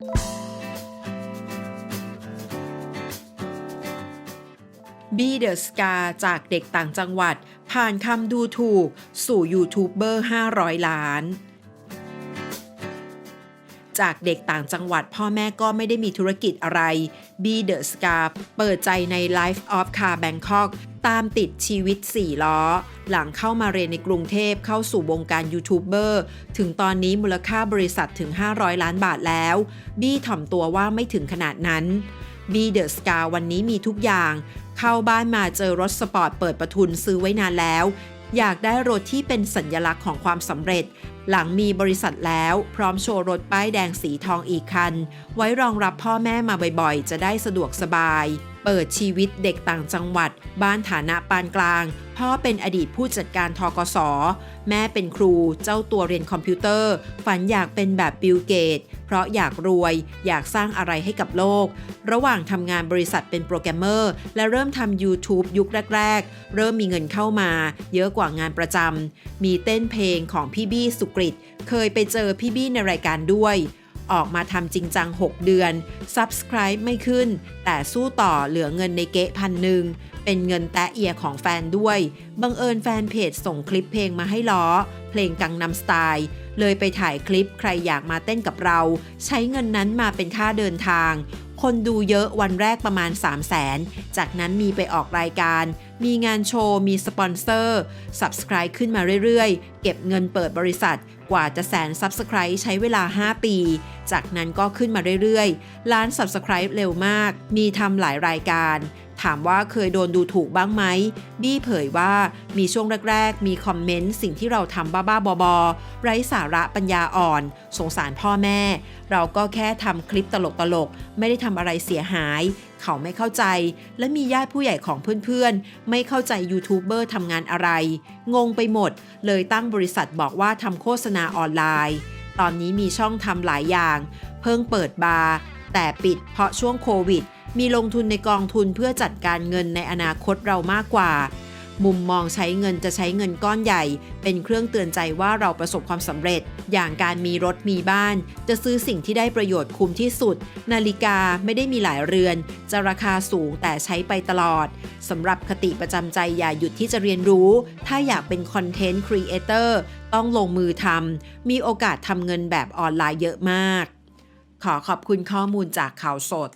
บีเดอะสกาจากเด็กต่างจังหวัด ผ่านคำดูถูก สู่ยูทูบเบอร์ 500 ล้าน จากเด็กต่างจังหวัด พ่อแม่ก็ไม่ได้มีธุรกิจอะไร บีเดอะสกาเปิดใจใน Life of Car Bangkok ตามติดชีวิต 4 ล้อ หลังเข้ามาเรียนในกรุงเทพเข้าสู่วงการยูทูบเบอร์ถึงตอนนี้มูลค่าบริษัทถึง 500 ล้านบาทแล้ว บี้ถ่อมตัวว่าไม่ถึงขนาดนั้นบีเดอะสกาวันนี้มีทุกอย่าง เข้าบ้านมาเจอรถสปอร์ตเปิดประทุนซื้อไว้นานแล้ว อยากได้รถที่เป็นสัญลักษณ์ของความสำเร็จ หลังมีบริษัทแล้วพร้อมโชว์รถป้ายแดงสีทองอีกคัน ไว้รองรับพ่อแม่มาบ่อยๆ จะได้สะดวกสบาย เปิดชีวิตเด็กต่างจังหวัด บ้านฐานะปานกลาง พ่อเป็นอดีตผู้จัดการทกสแม่เป็นครูเจ้าตัวเรียนคอมพิวเตอร์ ฝันอยากเป็นแบบบิลเกต เพราะอยากรวย อยากสร้างอะไรให้กับโลก ระหว่างทำงานบริษัทเป็นโปรแกรมเมอร์ และเริ่มทำ YouTube ยุคแรก ๆ เริ่มมีเงินเข้ามา เยอะกว่างานประจำมีเต้นเพลงของพี่บี้สุกริตเคยไปเจอพี่บี้ในรายการด้วย ออกมาทำจริงจัง 6 เดือน Subscribe ไม่ขึ้น แต่สู้ต่อเหลือเงินในเก๊ะพันหนึ่ง เป็นเงินแตะเอียของแฟนด้วย บังเอิญแฟนเพจส่งคลิปเพลงมาให้ล้อ เพลงกังนำสไตล์ เลยไปถ่ายคลิปใครอยากมาเต้นกับเรา ใช้เงินนั้นมาเป็นค่าเดินทาง คนดูเยอะวันแรกประมาณ 3 0 0แสน จากนั้นมีไปออกรายการ มีงานโชว์ มีสปอนเซอร์ Subscribe ขึ้นมาเรื่อยๆ เก็บเงินเปิดบริษัท กว่าจะแสน Subscribe ใช้เวลา 5 ปี จากนั้นก็ขึ้นมาเรื่อยๆ ล้าน Subscribe เร็วมาก มีทำหลายรายการ ถามว่าเคยโดนดูถูกบ้างไหมบี้เผยว่ามีช่วงแรก ๆ มีคอมเมนต์สิ่งที่เราทำบ้าๆบอๆไร้สาระปัญญาอ่อน สงสารพ่อแม่ เราก็แค่ทำคลิปตลกๆ ไม่ได้ทำอะไรเสียหาย เขาไม่เข้าใจ และมีญาติผู้ใหญ่ของเพื่อนๆ ไม่เข้าใจยูทูบเบอร์ทำงานอะไร งงไปหมด เลยตั้งบริษัทบอกว่าทำโฆษณาออนไลน์ ตอนนี้มีช่องทำหลายอย่าง เพิ่งเปิดบาร์แต่ปิดเพราะช่วงโควิด มีลงทุนในกองทุนเพื่อจัดการเงินในอนาคตเรามากกว่า มุมมองใช้เงินจะใช้เงินก้อนใหญ่ เป็นเครื่องเตือนใจว่าเราประสบความสำเร็จ อย่างการมีรถมีบ้าน จะซื้อสิ่งที่ได้ประโยชน์คุ้มที่สุด นาฬิกาไม่ได้มีหลายเรือน จะราคาสูงแต่ใช้ไปตลอดสำหรับคติประจำใจอย่าหยุดที่จะเรียนรู้ ถ้าอยากเป็นคอนเทนต์ครีเอเตอร์ต้องลงมือทำมีโอกาสทำเงินแบบออนไลน์เยอะมาก ขอขอบคุณข้อมูลจากข่าวสด